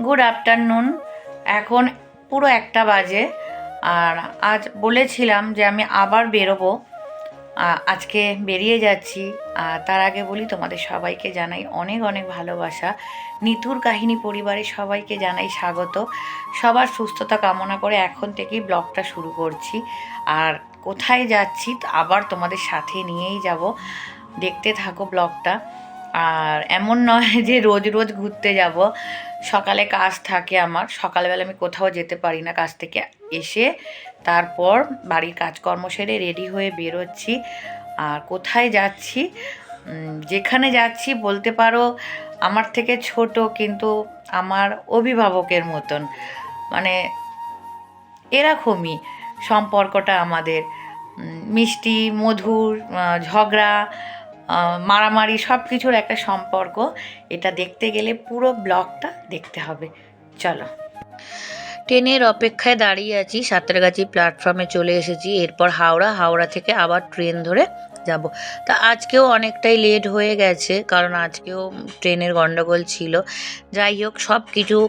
Good afternoon এখন পুরো একটা বাজে। আর আজ বলেছিলাম যে আমি আবার বেরোবো। আজকে বেরিয়ে যাচ্ছি। তার আগে বলি, তোমাদের সবাইকে জানাই অনেক অনেক ভালোবাসা। নিতুর কাহিনী পরিবারের সবাইকে জানাই স্বাগত। সবার সুস্থতা কামনা করে এখন থেকেই ব্লগটা শুরু করছি। আর কোথায় যাচ্ছি, আবার তোমাদের সাথে নিয়েই যাব। দেখতে থাকো ব্লগটা। আর এমন নয় যে রোজ রোজ ঘুরতে যাব। সকালে কাজ থাকে আমার। সকালবেলা আমি কোথাও যেতে পারি না কাজ থেকে। এসে তারপর বাড়ির কাজকর্ম সেরে রেডি হয়ে বেরোচ্ছি। আর কোথায় যাচ্ছি? যেখানে যাচ্ছি বলতে পারো আমার থেকে ছোট কিন্তু আমার অভিভাবকের মতন। মানে এরকমই সম্পর্কটা আমাদের। মিষ্টি, মধুর ঝগড়া মারামারি সব কিছুর একটা সম্পর্ক। এটা দেখতে গেলে পুরো ব্লগটা দেখতে হবে। চলো। ট্রেনের অপেক্ষায় দাঁড়িয়ে আছি, সাঁতরাগাছি প্ল্যাটফর্মে চলে এসেছি। এরপর হাওড়া হাওড়া থেকে আবার ট্রেন ধরে যাব। তা আজকেও অনেকটাই লেট হয়ে গেছে, কারণ আজকেও ট্রেনের গন্ডগোল ছিল। যাই হোক সব কিছু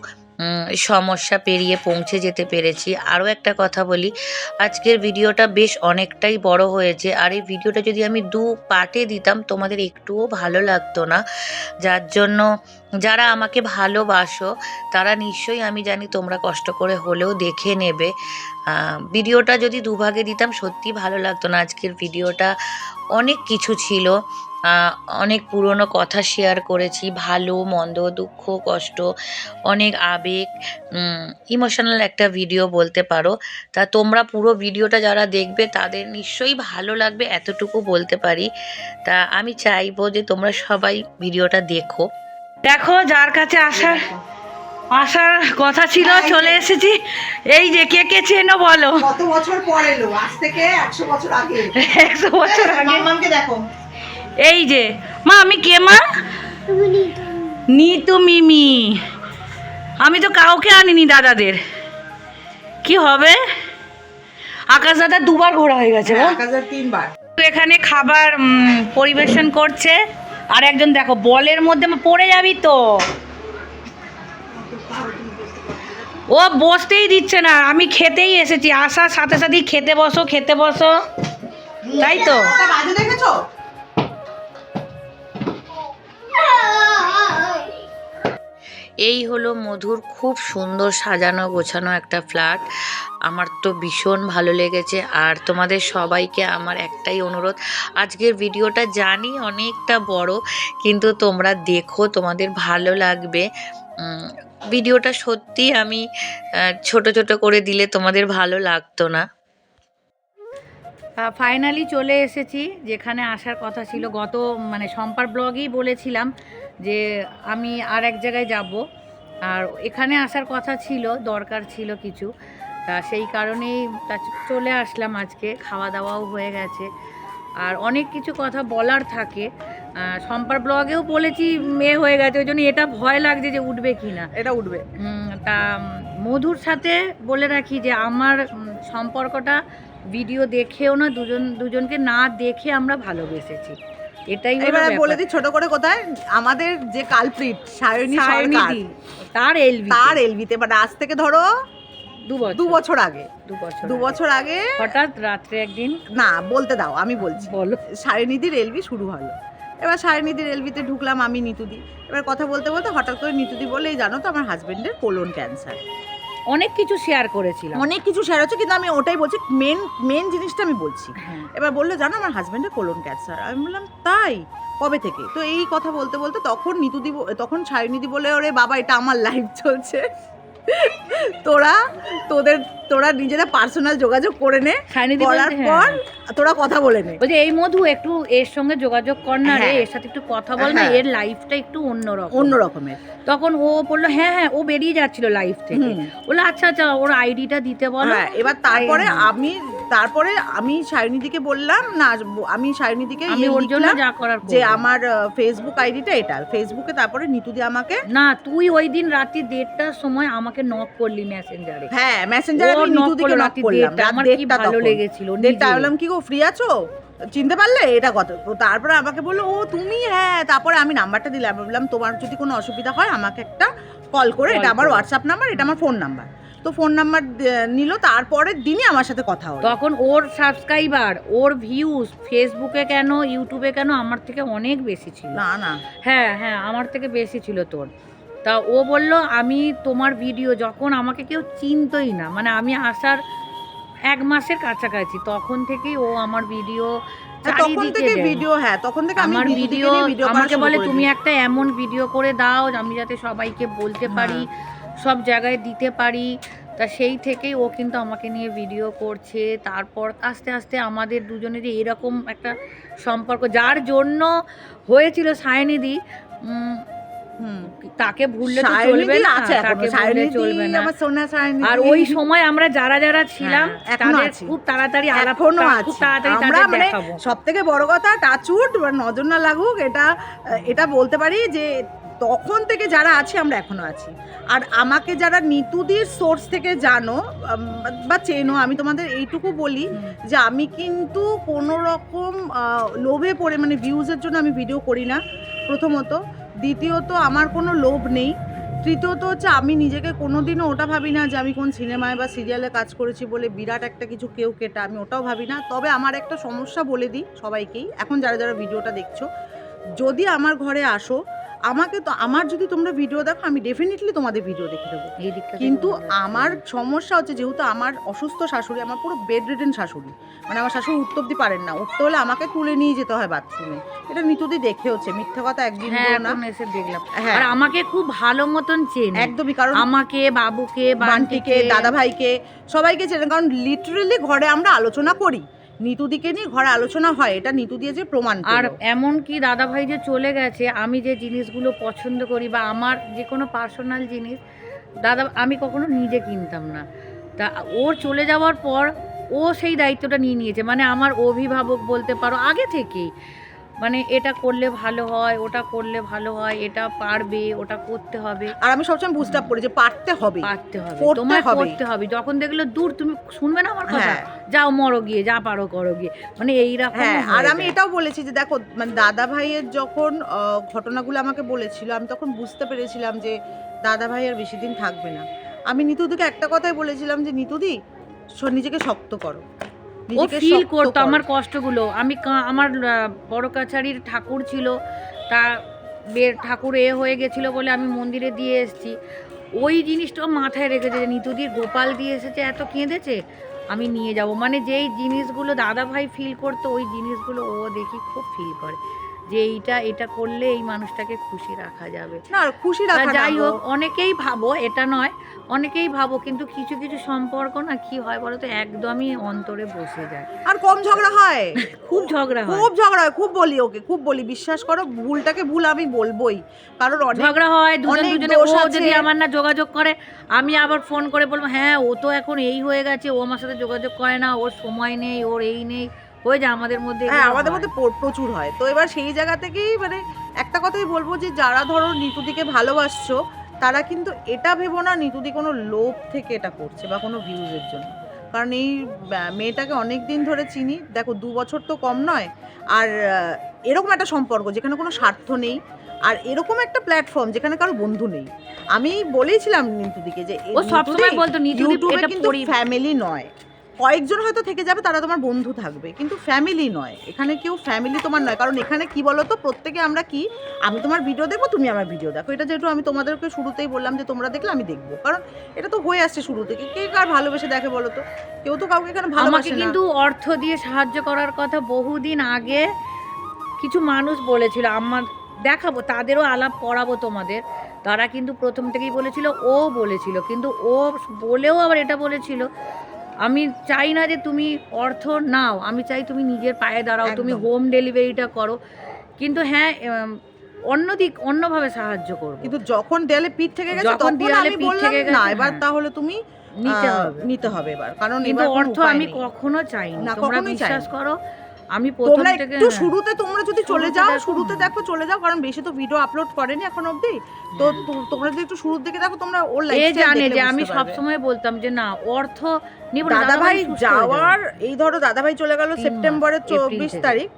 সমস্যা পেরিয়ে পৌঁছে যেতে পেরেছি। আরও একটা কথা বলি, আজকের ভিডিওটা বেশ অনেকটাই বড় হয়েছে। আর এই ভিডিওটা যদি আমি দু পার্টে দিতাম, তোমাদের একটুও ভালো লাগতো না। যার জন্য যারা আমাকে ভালোবাসো, তারা নিশ্চয়ই, আমি জানি তোমরা কষ্ট করে হলেও দেখে নেবে। ভিডিওটা যদি দুভাগে দিতাম, সত্যি ভালো লাগতো না। আজকের ভিডিওটা অনেক কিছু ছিল। অনেক পুরনো কথা শেয়ার করেছি। ভালো মন্দ দুঃখ কষ্ট অনেক আবেগ ইমোশনাল একটা ভিডিও বলতে পারো। তা তোমরা পুরো ভিডিওটা যারা দেখবে তাদের নিশ্চয়ই ভালো লাগবে এতটুকু বলতে পারি। তা আমি চাইব যে তোমরা সবাই ভিডিওটা দেখো। দেখো যার কাছে আসার আসার কথা ছিল চলে এসেছি। এই যে কে কে চেনো বলো? কত বছর পর এলো? আজ থেকে একশো বছর আগে। একশো বছর আগে। মাম্মামকে দেখো। এই যে মা আমি কে মা? নিতু। মিমি। আমি তো কাউকে আনিনি দাদাদের। কি হবে? আকাশ দাদা দুবার ঘোরা হয়ে গেছে তিনবার। এখানে খাবার পরিবেশন করছে। আর একজন দেখো বলের মধ্যে পড়ে যাবি তো। ও বসতেই দিচ্ছে না। আমি খেতেই এসেছি। আসার সাথে সাথেই খেতে বসো খেতে বসো। তাই তো? এই হলো মধুর খুব সুন্দর সাজানো গোছানো একটা ফ্ল্যাট। আমার তো ভীষণ ভালো লেগেছে। আর তোমাদের সবাইকে আমার একটাই অনুরোধ, আজকের ভিডিওটা জানি অনেকটা বড়, কিন্তু তোমরা দেখো, তোমাদের ভালো লাগবে। ভিডিওটা সত্যি আমি ছোট ছোট করে দিলে তোমাদের ভালো লাগতো না। ফাইনালি চলে এসেছি যেখানে আসার কথা ছিল গত মানে সম্পার ব্লগেই বলেছিলাম যে আমি আর এক জায়গায় যাব। আর এখানে আসার কথা ছিল দরকার ছিল কিছু। তা সেই কারণেই তা চলে আসলাম আজকে খাওয়া দাওয়াও হয়ে গেছে। আর অনেক কিছু কথা বলার থাকে। সম্পার ব্লগেও বলেছি মেয়ে হয়ে গেছে ওই জন্য এটা ভয় লাগছে যে উঠবে কি না এটা উঠবে। তা মধুর সাথে বলে রাখি যে আমার সম্পর্কটা ভিডিও দেখেও না দুজন দুজনকে না দেখে আমরা ভালোবেসেছি। এটাই এবার বলে দিই ছোট করে কোথায়? আমাদের যে কালপ্রিট সায়নী সরকার তার এলবি তার এলবিতে মানে আজ থেকে ধরো দু বছর। আগে। দু বছর দু আগে। বছর আগে হঠাৎ রাত্রে একদিন না বলতে দাও আমি বলছি। বলো। সায়নিধির এলবি শুরু হলো। এবার সায়নিধির এলবিতে ঢুকলাম আমি নিতুদি। এবার কথা বলতে বলতে হঠাৎ করে নিতুদি বলে "এই জানো তো আমার হাজবেন্ডের কোলন ক্যান্সার অনেক কিছু শেয়ার করেছিলাম। অনেক কিছু শেয়ার হচ্ছে কিন্তু আমি ওটাই বলছি মেন মেন জিনিসটা আমি বলছি। হ্যাঁ। এবার বলল জানো আমার হাজব্যান্ডের কোলন ক্যান্সার আমি বললাম তাই? কবে থেকে? তো এই কথা বলতে বলতে তখন নিতুদি তখন সায়নিধি বলে ওরে বাবা এটা আমার লাইফ চলছে। তোরা তোদের তোরা নিজেরা পার্সোনাল যোগাযোগ করে নে করার পর হ্যাঁ। তোরা কথা বলে নে বলছে এই মধু একটু এর সঙ্গে যোগাযোগ কর না রে হ্যাঁ। এর সাথে একটু কথা বল না হ্যাঁ। এর লাইফটা একটু অন্যরকম অন্য রকমের তখন ও বলল হ্যাঁ হ্যাঁ ও বেরিয়ে যাচ্ছিল লাইফ থেকে। বলল আচ্ছা আচ্ছা ওর আইডিটা দিতে বলো হ্যাঁ এবার তারপরে। আমি তারপরে আমি সায়নিদিকে বললাম না আমি সায়নিদিকে আমি ইয়ে ওর জন্য যা করার যে আমার ফেসবুক আইডিটা এটা। ফেসবুকে তারপরে নিতুদি আমাকে না তুই ওই দিন রাত্রি দেড়টার সময় আমাকে নক করলি মেসেঞ্জারে হ্যাঁ মেসেঞ্জারে আমি নিতুদিকে নক করলাম। রাত আমার কি ভালো লেগেছিল দেড়টা। বললাম কি গো ফ্রি আছো? চিনতে পারলে? এটা কত। তো তারপরে আমাকে বলল ও তুমি হ্যাঁ। তারপরে আমি নাম্বারটা দিলাম। বললাম তোমার যদি কোনো অসুবিধা হয় আমাকে একটা কল করে এটা আমার হোয়াটসঅ্যাপ নাম্বার এটা আমার ফোন নাম্বার তো ফোন নাম্বার নিল তারপরের দিনই আমার সাথে কথা হলো। তখন ওর সাবস্ক্রাইবার ওর ভিউজ ফেসবুকে কেন ইউটিউবে কেন আমার থেকে অনেক বেশি ছিল। না না। হ্যাঁ হ্যাঁ আমার থেকে বেশি ছিল তোর। তা ও বলল আমি তোমার ভিডিও যখন আমাকে কেউ চিনতই না মানে আমি আসার এক মাসের কাছাকাছি তখন থেকেই ও আমার ভিডিও হ্যাঁ, তখন থেকে ভিডিও হ্যাঁ তখন থেকে আমি আমার ভিডিও ভিডিও আমাকে বলে তুমি একটা এমন ভিডিও করে দাও আমি যাতে সবাইকে বলতে হ্যাঁ। পারি। সব জায়গায় দিতে পারি। তা সেই থেকেই ও কিন্তু আমাকে নিয়ে ভিডিও করছে। তারপর আস্তে আস্তে আমাদের দুজনের এরকম একটা সম্পর্ক যার জন্য হয়েছিল সায়নিধি হুম। তাকে ভুললে তো চলবে না। তাকে ভুললে চলবে না। আমার সোনা সায়নিধি। আর ওই সময় আমরা যারা যারা ছিলাম হ্যাঁ, তাদের খুব তাড়াতাড়ি আলাপ এখনও খুব তাড়াতাড়ি আমরা মানে দেখাবো। সব থেকে বড় কথা টাচুট নজর না লাগুক এটা এটা বলতে পারি যে তখন থেকে যারা আছে আমরা এখনও আছি। আর আমাকে যারা নিতুদির সোর্স থেকে জানো বা চেনো আমি তোমাদের এইটুকু বলি যে আমি কিন্তু কোনো রকম লোভে পড়ে মানে ভিউজের জন্য আমি ভিডিও করি না প্রথমত। দ্বিতীয়ত আমার কোনো লোভ নেই। তৃতীয়ত হচ্ছে আমি নিজেকে কোনোদিনও ওটা ভাবি না যে আমি কোন সিনেমায় বা সিরিয়ালে কাজ করেছি বলে বিরাট একটা কিছু কেউ কেটা আমি ওটাও ভাবি না। তবে আমার একটা সমস্যা বলে দিই সবাইকেই এখন যারা যারা ভিডিওটা দেখছ যদি আমার ঘরে আসো আমাকে তো আমার যদি তোমরা ভিডিও দেখো আমি ডেফিনেটলি তোমাদের ভিডিও দেখে দেবো। কিন্তু আমার সমস্যা হচ্ছে যেহেতু আমার অসুস্থ শাশুড়ি আমার পুরো বেড রিডেন শাশুড়ি মানে আমার শাশুড়ি উঠতে অব্দি পারেন না। উঠতে হলে আমাকে তুলে নিয়ে যেতে হয় বাথরুমে এটা নিতুদি দেখেওছে মিথ্যা কথা একদিন হ্যাঁ না। এসে দেখলাম। হ্যাঁ। আর আমাকে খুব ভালো মতন চেনে। একদমই কারণ আমাকে বাবুকে বান্টিকে দাদা ভাইকে সবাইকে চেনেন কারণ লিটারেলি ঘরে আমরা আলোচনা করি। নিতুদিকে নিয়ে ঘরে আলোচনা হয়, এটা নিতু দিয়ে যে প্রমাণ আর। এমন কি দাদা ভাই যে চলে গেছে, আমি যে জিনিসগুলো পছন্দ করি বা আমার যে কোনো পার্সোনাল জিনিস, দাদা, আমি কখনো নিজে কিনতাম না তা ওর চলে যাওয়ার পর ও সেই দায়িত্বটা নিয়ে নিয়েছে মানে আমার অভিভাবক বলতে পারো, আগে থেকেই মানে এটা করলে ভালো হয় ওটা করলে ভালো হয় এটা পারবে ওটা করতে হবে। আর আমি সবসময় বুঝতে করি যে পারতে হবে পারতে হবে হবে। করতে হবে। যখন দেখল দূর তুমি শুনবে না আমার কথা? হ্যাঁ। যাও মরো গিয়ে যা পারো করো গিয়ে। মানে এইরকম হ্যাঁ আর আমি এটাও বলেছি যে দেখো মানে দাদা ভাইয়ের যখন ঘটনাগুলো আমাকে বলেছিল আমি তখন বুঝতে পেরেছিলাম যে দাদা ভাই আর বেশি দিন থাকবে না। আমি নিতুদিকে একটা কথাই বলেছিলাম যে নিতুদি স- নিজেকে শক্ত করো। ও ফিল করতো আমার কষ্টগুলো। আমি আমার বড় কাছারির ঠাকুর ছিল তা ঠাকুর এ হয়ে গেছিল বলে আমি মন্দিরে দিয়ে এসেছি। ওই জিনিসটাও মাথায় রেখেছে যে নিতুদির গোপাল দিয়ে এসেছে এত কেঁদেছে আমি নিয়ে যাব। মানে যেই জিনিসগুলো দাদা ভাই ফিল করতো ওই জিনিসগুলো ও দেখি খুব ফিল করে। যে এইটা এটা করলে এই মানুষটাকে খুশি রাখা যাবে। না খুশি রাখা যাই হোক অনেকেই ভাবো এটা নয় অনেকেই ভাবো কিন্তু কিছু কিছু সম্পর্ক না কি হয় বলো তো একদমই অন্তরে বসে যায়। আর কম ঝগড়া হয়। খুব ঝগড়া হয়। খুব ঝগড়া হয় খুব বলি ওকে খুব বলি বিশ্বাস করো ভুলটাকে ভুল আমি বলবোই। কারণ ঝগড়া হয় দুজন দুজনে ও যদি আমার না যোগাযোগ করে আমি আবার ফোন করে বলব হ্যাঁ ও তো এখন এই হয়ে গেছে ও আমার সাথে যোগাযোগ করে না ওর সময় নেই ওর এই নেই। হয়ে যায় আমাদের মধ্যে হ্যাঁ আমাদের মধ্যে প্রচুর হয়। তো এবার সেই জায়গা থেকেই মানে একটা কথাই বলব যে যারা ধরো নিতুদিকে ভালোবাসছো তারা কিন্তু এটা ভেবো না নিতুদি কোনো লোভ থেকে এটা করছে বা কোনো ভিউজের জন্য। কারণ এই মেয়েটাকে অনেক দিন ধরে চিনি। দেখো দু বছর তো কম নয়। আর এরকম একটা সম্পর্ক যেখানে কোনো স্বার্থ নেই আর এরকম একটা প্ল্যাটফর্ম যেখানে কারও বন্ধু নেই। আমি বলেইছিলাম নিতুদিকে যে ও সবসময় বলতো নিতুদি কিন্তু ফ্যামিলি নয়। কয়েকজন হয়তো থেকে যাবে তারা তোমার বন্ধু থাকবে। কিন্তু ফ্যামিলি নয়। এখানে কেউ ফ্যামিলি তোমার নয়। কারণ এখানে কি বলো তো প্রত্যেকে আমরা কি? আমি তোমার ভিডিও দেখব তুমি আমার ভিডিও দেখো। এটা যেহেতু আমি তোমাদেরকে শুরুতেই বললাম যে তোমরা দেখলে আমি দেখব। কারণ এটা তো হয়ে আসছে শুরু থেকে। কে কার ভালোবেসে দেখে বলো তো কেউ তো কাউকে এখানে ভালোবাসে না। কিন্তু অর্থ দিয়ে সাহায্য করার কথা বহুদিন আগে কিছু মানুষ বলেছিল আমার দেখাবো তাদেরও আলাপ করাবো তোমাদের। তারা কিন্তু প্রথম থেকেই বলেছিল ও বলেছিল। কিন্তু ও বলেও আবার এটা বলেছিল আমি চাই না যে তুমি অর্থ নাও আমি চাই তুমি নিজের পায়ে দাঁড়াও তুমি হোম ডেলিভারিটা করো। কিন্তু হ্যাঁ অন্যদিক অন্য দিক অন্যভাবে সাহায্য করো কিন্তু যখন দেয়ালে পিঠ থেকে গেছে তখন দেয়ালে আমি পিঠ বললাম না এবার হ্যাঁ। তাহলে তুমি নিতে হবে। নিতে হবে এবার। কারণ কিন্তু এবার অর্থ আমি কখনো চাই না, তোমরা বিশ্বাস করো আমি প্রথম থেকে একটু হ্যাঁ। শুরুতে তোমরা যদি চলে যাও শুরুতে দেখো চলে যাও কারণ বেশি তো ভিডিও আপলোড করেনি এখন অবধি তো হ্যাঁ। তোমরা যদি একটু শুরুর দিকে দেখো তোমরা ওর লাইফস্টাইল জানে যে আমি সব সময় বলতাম যে না অর্থ নিব দাদা ভাই সুস্থ হয়ে যাবে। যাওয়ার এই ধরো দাদা ভাই চলে গেল সেপ্টেম্বরের চব্বিশ। তারিখ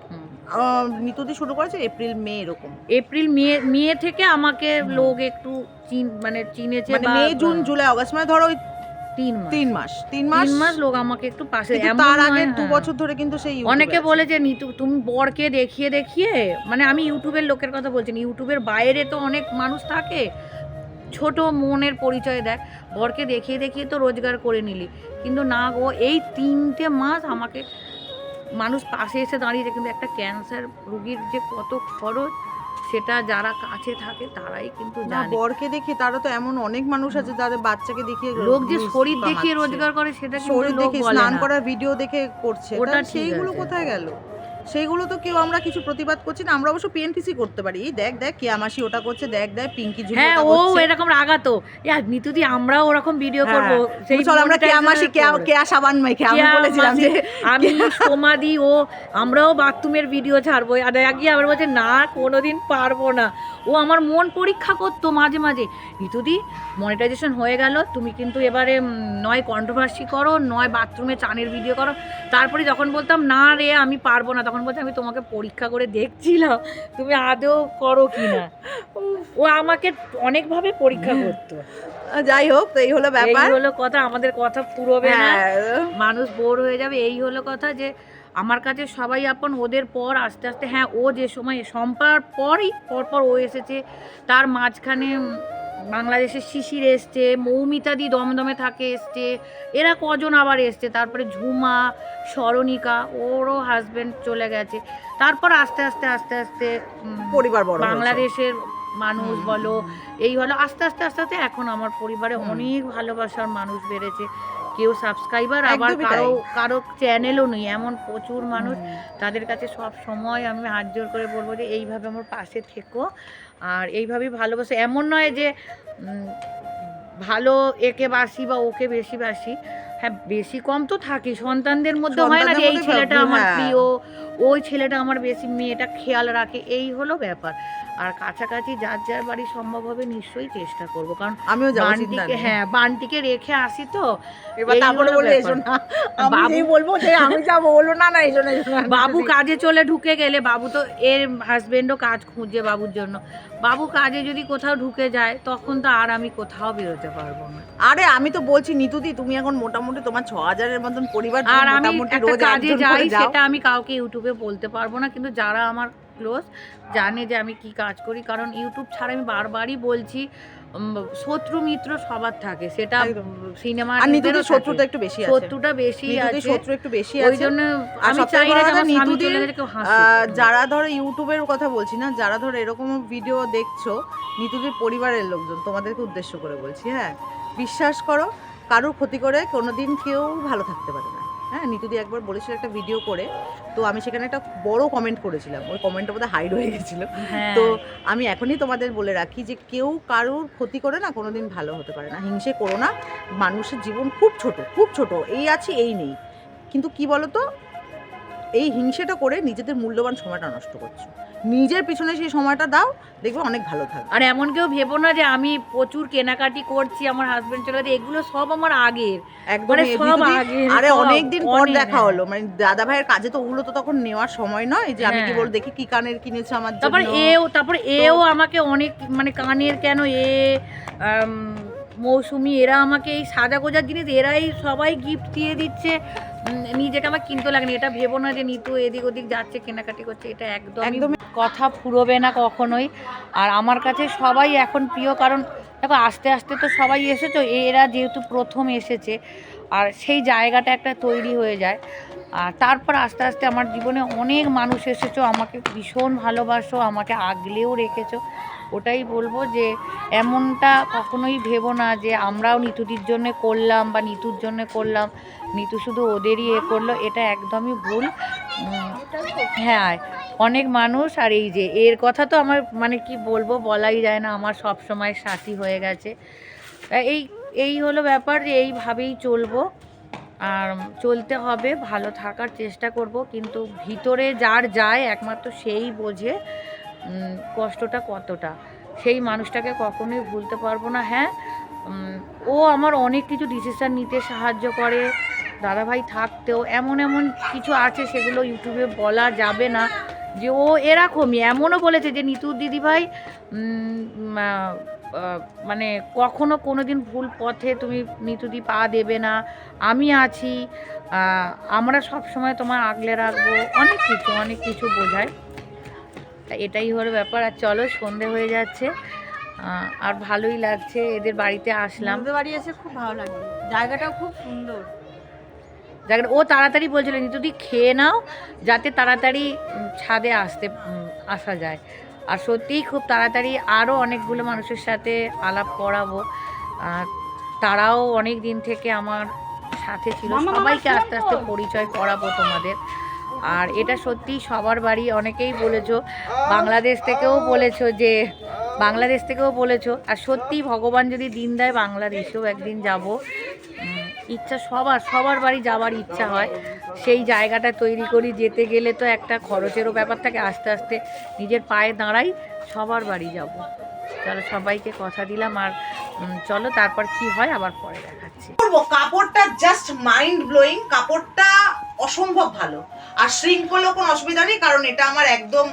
নিতুদি শুরু করেছে এপ্রিল মে এরকম এপ্রিল মে মে থেকে আমাকে লোক একটু চিন মানে চিনেছে মানে মে জুন হ্যাঁ, জুলাই অগস্ট মানে ধরো তিন মাস। তিন মাস। তিন মাস? তিন মাস লোক আমাকে একটু পাশে তার আগে দু হ্যাঁ। বছর ধরে কিন্তু সেই অনেকে বলে যে নিতু তুমি বরকে দেখিয়ে দেখিয়ে মানে আমি ইউটিউবের লোকের কথা বলছি না, ইউটিউবের বাইরে তো অনেক মানুষ থাকে। ছোট মনের পরিচয় দেয় বরকে দেখিয়ে দেখিয়ে তো রোজগার করে নিলি। কিন্তু না গো এই তিনটে মাস আমাকে মানুষ পাশে এসে দাঁড়িয়েছে কিন্তু একটা ক্যান্সার রুগীর যে কত খরচ সেটা যারা কাছে থাকে তারাই কিন্তু জানে। বরকে দেখে তারা তো এমন অনেক মানুষ আছে যাদের বাচ্চাকে দেখিয়ে লোক যে শরীর দেখিয়ে রোজগার করে সেটা শরীর দেখে স্নান। করার ভিডিও দেখে করছে। ওটা সেইগুলো কোথায় গেল? সেইগুলো তো কেউ আমরা কিছু প্রতিবাদ করছি না আমরা অবশ্য পিএনপিসি করতে পারি। এই দেখ দেখ কে আমাসি ওটা করছে দেখ দেখ পিঙ্কি ঝুলি হ্যাঁ ও এরকম রাগাতো। ইয়া নিতুদি আমরাও ওরকম ভিডিও হ্যাঁ। করব। সেই চল আমরা কে আমাসি কে। কে সাবান মাইকে আমি বলেছিলাম যে আমি সোমাদি ও আমরাও বাথরুমের ভিডিও ছাড়বো। আর গিয়ে আবার বলছে না কোনোদিন পারব না। ও আমার মন পরীক্ষা করতো মাঝে মাঝে। ঋতুদি মনিটাইজেশন হয়ে গেল। তুমি কিন্তু এবারে নয় কন্ট্রোভার্সি করো নয় বাথরুমে চানের ভিডিও করো। তারপরে যখন বলতাম না রে আমি পারব না তখন বলছে আমি তোমাকে পরীক্ষা করে দেখছিলাম তুমি আদৌ করো কি না ও আমাকে অনেকভাবে পরীক্ষা করতো। যাই হোক এই হলো এই ব্যাপার। হলো কথা আমাদের কথা পুরোবে না। হ্যাঁ। মানুষ বোর হয়ে যাবে। এই হলো কথা যে আমার কাছে সবাই আপন ওদের পর আস্তে আস্তে হ্যাঁ ও যে সময় সম্পার পরই পরপর ও এসেছে। তার মাঝখানে বাংলাদেশের শিশির এসছে মৌমিতাদি দমদমে থাকে এসছে এরা কজন আবার এসছে? তারপরে ঝুমা স্মরণিকা ওরও হাজব্যান্ড চলে গেছে। তারপর আস্তে আস্তে আস্তে আস্তে পরিবার বড় বাংলাদেশের মানুষ বলো এই হলো আস্তে আস্তে আস্তে আস্তে এখন আমার পরিবারে অনেক ভালোবাসার মানুষ বেড়েছে। কেউ সাবস্ক্রাইবার আবার কারও কারও চ্যানেলও নেই। এমন প্রচুর মানুষ তাদের কাছে সব সময় আমি হাত জোর করে বলব যে এইভাবে আমার পাশে থেকো আর এইভাবেই ভালোবাসো। এমন নয় যে ভালো একে বাসি বা ওকে বেশি বাসি। হ্যাঁ বেশি কম তো থাকি। সন্তানদের মধ্যে হয় না যে এই ছেলেটা আমার হ্যাঁ। প্রিয় ওই ছেলেটা আমার বেশি মেয়েটা খেয়াল রাখে। এই হলো ব্যাপার। আর কাছাকাছি যার যার বাড়ি সম্ভব হবে নিশ্চয়ই চেষ্টা করব। কারণ আমিও বানটিকে হ্যাঁ বানটিকে রেখে আসি তো। এবার তারপরে ব্যাপার। এসো না। আমি বলব যে আমি যাব। বলব না না এসো না বাবু কাজে চলে ঢুকে গেলে বাবু তো এর হাজবেন্ডও কাজ খুঁজছে বাবুর জন্য। বাবু কাজে যদি কোথাও ঢুকে যায় তখন তো আর আমি কোথাও বেরোতে পারব না। আরে আমি তো বলছি নিতুদি তুমি এখন মোটামুটি তোমার ছ হাজারের মতন পরিবার আর আমি কাজে যাই সেটা আমি কাউকে ইউটিউবে বলতে পারব না কিন্তু যারা আমার ক্লোজ জানে যে আমি কি কাজ করি। কারণ ইউটিউব ছাড়া আমি বারবারই বলছি শত্রু মিত্র সবার থাকে সেটা সিনেমা নিতুদির শত্রুটা একটু বেশি আছে। শত্রুটা বেশি আছে। শত্রু একটু বেশি ওই জন্য আমি চাই না যে নিতুদির, যারা ধরো ইউটিউবের কথা বলছি না যারা ধরো এরকম ভিডিও দেখছ নিতুদির পরিবারের লোকজন তোমাদেরকে উদ্দেশ্য করে বলছি হ্যাঁ? বিশ্বাস করো কারোর ক্ষতি করে কোনোদিন কেউ ভালো থাকতে পারে না। হ্যাঁ নিতুদি একবার বলেছিল একটা ভিডিও করে তো আমি সেখানে একটা বড় কমেন্ট করেছিলাম। ওই কমেন্টটা বোধহয় হাইড হয়ে গেছিল। হ্যাঁ। তো আমি এখনই তোমাদের বলে রাখি যে কেউ কারোর ক্ষতি করে না কোনোদিন ভালো হতে পারে না। হিংসে করো না। মানুষের জীবন খুব ছোট খুব ছোট। এই আছে এই নেই। কিন্তু কি বলতো? এই হিংসেটা করে নিজেদের মূল্যবান সময়টা নষ্ট করছ। নিজের পিছনে সেই সময়টা দাও দেখবে অনেক ভালো থাকবে আর এমন কেউ ভেবো না যে আমি প্রচুর কেনাকাটি করছি আমার হাজবেন্ড চলে গেছে এগুলো সব আমার আগের একদম মানে সব আগের আরে অনেক দিন পর দেখা হ্যাঁ। হলো মানে দাদা ভাইয়ের কাজে তো ওগুলো তো তখন নেওয়ার সময় নয় যে আমি কি হ্যাঁ। বল দেখি কি কানের কিনেছে আমার তারপর এও তারপর এও আমাকে অনেক মানে কানের কেন এ মৌসুমি এরা আমাকে এই সাজা গোজার জিনিস এরাই সবাই গিফট দিয়ে দিচ্ছে নিজেকে আমার কিনতে লাগে না এটা ভেবো না যে নিতু এদিক ওদিক যাচ্ছে, কেনাকাটি করছে, এটা একদম একদমই- কথা ফুরোবে না কখনোই। আর আমার কাছে সবাই এখন প্রিয়, কারণ দেখো, আস্তে আস্তে তো সবাই এসেছ, এরা যেহেতু প্রথম এসেছে, আর সেই জায়গাটা একটা তৈরি হয়ে যায়। আর তারপর আস্তে আস্তে আমার জীবনে অনেক মানুষ এসেছ, আমাকে ভীষণ ভালোবাসো, আমাকে আগলেও রেখেছো। ওটাই বলব যে এমনটা কখনোই ভেবো না যে আমরাও নিতুদির জন্য করলাম বা নিতুর জন্য করলাম। নিতু শুধু ওদেরই এ করল, এটা একদমই ভুল। হ্যাঁ অনেক মানুষ আর এই যে, এর কথা তো আমার মানে কি বলব বলাই যায় না, আমার সব সময় সাথী হয়ে গেছে। এই এই হলো ব্যাপার যে এইভাবেই চলবো। আর চলতে হবে, ভালো থাকার চেষ্টা করব, কিন্তু ভিতরে যার যায় একমাত্র সেই বোঝে। কষ্টটা কতটা? সেই মানুষটাকে কখনোই ভুলতে পারব না। হ্যাঁ ও আমার অনেক কিছু ডিসিশান নিতে সাহায্য করে। দাদাভাই থাকতেও এমন এমন কিছু আছে সেগুলো ইউটিউবে বলা যাবে না। যে ও এরকমই, এমনও বলেছে যে নিতু দিদিভাই মানে কখনো কোনো দিন ভুল পথে তুমি নিতুদি পা দেবে না। আমি আছি আমরা সব সময় তোমার আগলে রাখব। অনেক কিছু অনেক কিছু বোঝায়। এটাই হলো ব্যাপার। আর চলো সন্ধে হয়ে যাচ্ছে। আর ভালোই লাগছে এদের বাড়িতে আসলাম। বাড়ি এসে খুব ভালো লাগে জায়গাটাও খুব সুন্দর। জায়গাটা ও তাড়াতাড়ি বলছিল নিতুদি খেয়ে নাও যাতে তাড়াতাড়ি ছাদে আসতে আসা যায়। আর সত্যিই খুব তাড়াতাড়ি আরও অনেকগুলো মানুষের সাথে আলাপ করাবো। আর তারাও অনেক দিন থেকে আমার সাথে ছিল। সবাইকে আস্তে আস্তে পরিচয় করাবো তোমাদের। আর এটা সত্যি সবার বাড়ি অনেকেই বলেছ, বাংলাদেশ থেকেও বলেছ যে, বাংলাদেশ থেকেও বলেছ। আর সত্যি ভগবান যদি দিন দেয় বাংলাদেশেও একদিন যাব। ইচ্ছা সবার সবার বাড়ি যাওয়ার ইচ্ছা হয়। সেই জায়গাটা তৈরি করি, যেতে গেলে তো একটা খরচেরও ব্যাপার থাকে। আস্তে আস্তে নিজের পায়ে দাঁড়াই সবার বাড়ি যাব। চলো সবাইকে কথা দিলাম আর চলো তারপর কি হয় আবার পরে দেখাচ্ছি করব। কাপড়টা জাস্ট মাইন্ড ব্লোয়িং কাপড়টা অসম্ভব ভালো। আর শ্রিঙ্ক করলেও কোনো অসুবিধা নেই কারণ এটা আমার একদম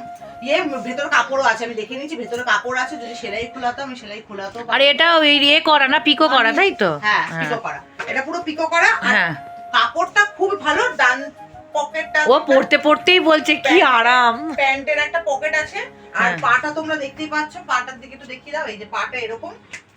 ইয়ে ভেতরে কাপড়ও আছে আমি দেখে নিয়েছি ভেতরে কাপড় আছে যদি সেলাই খোলাতো আমি সেলাই খোলাতো আর এটা ওই ইয়ে করা না পিকো করা তাই তো? হ্যাঁ পিকো করা। এটা পুরো পিকো করা আর হ্যাঁ। কাপড়টা খুব ভালো ডান পকেটটা ও পড়তে পড়তেই বলছে কি আরাম। প্যান্টের একটা পকেট আছে আর হ্যাঁ। পাটা তোমরা দেখতেই পাচ্ছ পাটার দিকে একটু দেখিয়ে দাও এই যে পাটা এরকম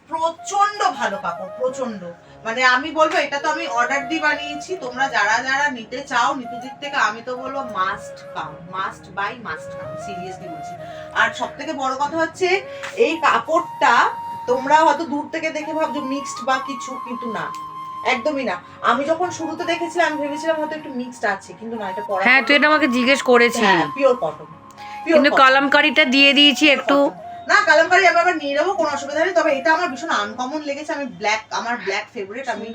প্রচণ্ড ভালো কাপড় প্রচণ্ড মানে আমি বলব এটা তো আমি অর্ডার দিয়ে বানিয়েছি। তোমরা যারা যারা নিতে চাও নিতুদিক থেকে আমি তো বলব must come must buy must come seriously বলছি। আর সব থেকে বড় কথা হচ্ছে এই কাপড়টা তোমরা হয়তো দূর থেকে দেখে ভাবছ মিক্সড বা কিছু কিন্তু না একদমই না। আমি যখন শুরুতে দেখেছিলাম আমি ভেবেছিলাম হয়তো একটু মিক্সড আছে কিন্তু না এটা পরা হ্যাঁ তুই এটা আমাকে জিজ্ঞেস করেছিলি। হ্যাঁ পিওর কটন কিন্তু কলমকারিটা দিয়ে দিয়েছি একটু। না কালামকারি আমি আবার নিয়ে নেব কোনো অসুবিধা নেই। তবে এটা আমার ভীষণ আনকমন লেগেছে আমি ব্ল্যাক আমার ব্ল্যাক ফেভারিট আমি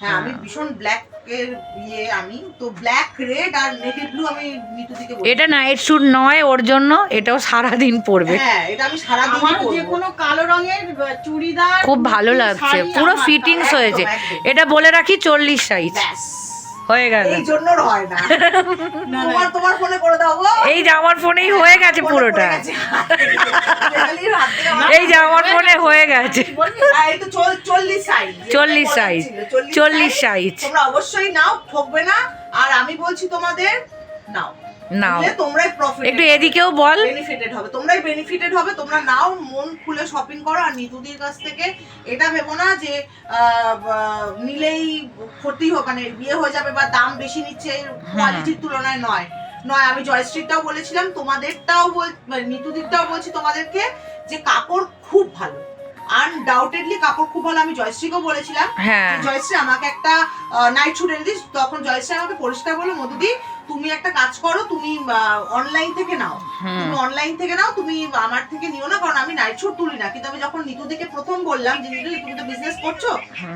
হ্যাঁ আমি ভীষণ ব্ল্যাক এর ইয়ে আমি। তো ব্ল্যাক রেড আর নেভি ব্লু আমি নিতু দিকে বলি। এটা নাইট স্যুট নয় ওর জন্য এটাও সারা দিন পরবে। হ্যাঁ এটা আমি সারা দিন আমার যে কোনো কালো রঙের চুড়িদার খুব ভালো লাগছে পুরো ফিটিংস হয়েছে। এটা বলে রাখি চল্লিশ সাইজ হয়ে গেল। এই জন্য হয় না। তোমার তোমার ফোনে করে দাও এই যে আমার ফোনেই হয়ে গেছে পুরোটা। এই যে আমার ফোনে হয়ে গেছে? হ্যাঁ, চল্লিশ সাইজ চল্লিশ সাইজ চল্লিশ সাইজ তোমরা অবশ্যই নাও ঠকবে না। আর আমি বলছি তোমাদের নাও। নাও। তোমরাই প্রফিট একটু এদিকেও বল। বেনিফিটেড হবে। তোমরাই বেনিফিটেড হবে। তোমরা নাও মন খুলে শপিং করো। আর নিতুদির কাছ থেকে এটা ভেবো না যে নিলেই ক্ষতি হোক মানে বিয়ে হয়ে যাবে বা দাম বেশি নিচ্ছে কোয়ালিটির তুলনায় নয়। নয় আমি জয়শ্রীটাও বলেছিলাম তোমাদেরটাও বল মানে নিতুদিরটাও বলছি তোমাদেরকে যে কাপড় খুব ভালো। আনডাউটেডলি কাপড় খুব ভালো আমি জয়শ্রীকেও বলেছিলাম হ্যাঁ। জয়শ্রী আমাকে একটা নাইট শুট এনে দিস। তখন জয়শ্রী আমাকে পরিষ্কার বলল মধুদি তুমি একটা কাজ করো তুমি অনলাইন থেকে নাও। তুমি অনলাইন থেকে নাও তুমি আমার থেকে নিও না কারণ আমি নাইট শুট তুলি না। কিন্তু আমি যখন নিতুদিকে প্রথম বললাম যে নিতু তুমি তো বিজনেস করছ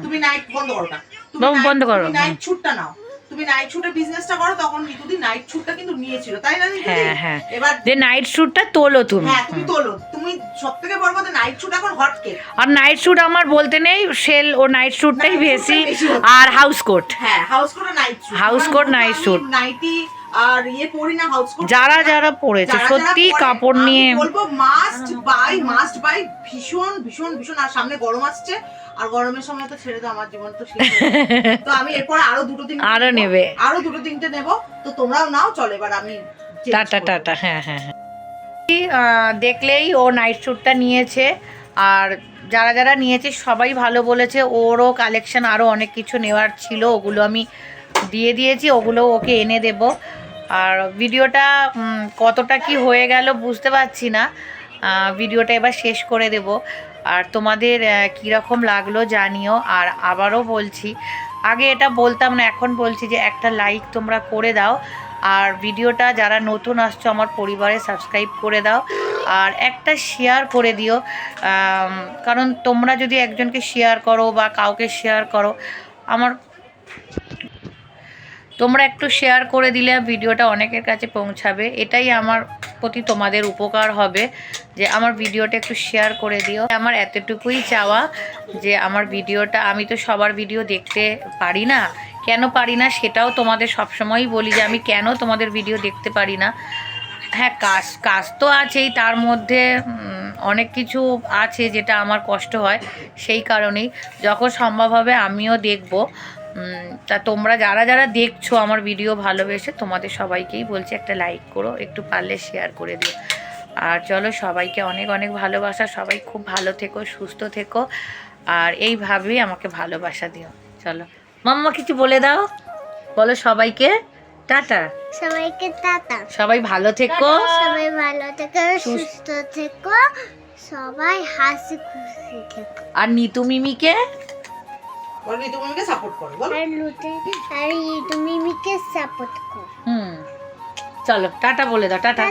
তুমি নাইট বন্ধ করো না। তুমি বন্ধ করো, নাইট শুটটা নাও। তুমি নাইট শুটের বিজনেসটা করো তখন নাইট শুটটা কিন্তু নিয়েছিল তাই না হ্যাঁ হ্যাঁ। এবার যে নাইট শুটটা তোলো তুমি। হ্যাঁ তুমি তোলো। তুমি সবথেকে বড় কথা নাইট শুট এখন হট কেক আর নাইট শুট আমার বলতে নেই সেল ও নাইট শুটটাই বেশি। আর হাউস কোট হ্যাঁ house coat night suit house coat night suit nightie আর ইয়ে পরি না হাউস যারা যারা পড়েছে সত্যি কাপড় নিয়ে বলব মাস্ট বাই মাস্ট বাই ভীষণ ভীষণ ভীষণ। আর সামনে গরম আসছে আর গরমের সময় তো ছেড়ে দাও আমার জীবন তো শেষ তো আমি এরপর আরও দুটো তিনটে আরও নেবে। আরও দুটো তিনটে নেব। তো তোমরাও নাও চলো এবার আমি টাটা টাটা হ্যাঁ হ্যাঁ হ্যাঁ। দেখলেই ও নাইট স্যুটটা নিয়েছে আর যারা যারা নিয়েছে সবাই ভালো বলেছে। ওরও কালেকশন আরও অনেক কিছু নেওয়ার ছিল ওগুলো আমি দিয়ে দিয়েছি ওগুলো ওকে এনে দেব। আর ভিডিওটা কতটা কি হয়ে গেল বুঝতে পারছি না। ভিডিওটা এবার শেষ করে দেব। আর তোমাদের কীরকম লাগল জানিও। আর আবারও বলছি, আগে এটা বলতাম না, এখন বলছি যে একটা লাইক তোমরা করে দাও। আর ভিডিওটা যারা নতুন আসছো, আমার পরিবারে সাবস্ক্রাইব করে দাও। আর একটা শেয়ার করে দিও। কারণ তোমরা যদি একজনকে শেয়ার করো বা কাউকে শেয়ার করো, আমার তোমরা একটু শেয়ার করে দিলে ভিডিওটা অনেকের কাছে পৌঁছাবে। এটাই আমার প্রতি তোমাদের উপকার হবে যে আমার ভিডিওটা একটু শেয়ার করে দিও। আমার এতটুকুই চাওয়া যে আমার ভিডিওটা, আমি তো সবার ভিডিও দেখতে পারি না। কেন পারি না সেটাও তোমাদের সবসময়ই বলি যে আমি কেন তোমাদের ভিডিও দেখতে পারি না। হ্যাঁ কাজ কাজ তো আছেই, তার মধ্যে অনেক কিছু আছে যেটা আমার কষ্ট হয় সেই কারণেই। যখন সম্ভব হবে আমিও দেখব। তা তোমরা যারা যারা দেখছ আমার ভিডিও ভালোবেসে তোমাদের সবাইকেই বলছি একটা লাইক করো একটু পারলে শেয়ার করে দিও। আর চলো সবাইকে অনেক অনেক ভালোবাসা সবাই খুব ভালো থেকো সুস্থ থেকো আর এইভাবেই আমাকে ভালোবাসা দিও। চলো মাম্মা কিছু বলে দাও বলো সবাইকে টাটা। সবাইকে টাটা। সবাই ভালো থেকো। সবাই ভালো থেকো সুস্থ থেকো সবাই হাসি খুশি থেকো। আর নিতু মিমিকে? বলো তুমি আমাকে সাপোর্ট করো বলো। আর লুটে আর তুমি সাপোর্ট করো। হুম। চলো টাটা বলে দাও টাটা।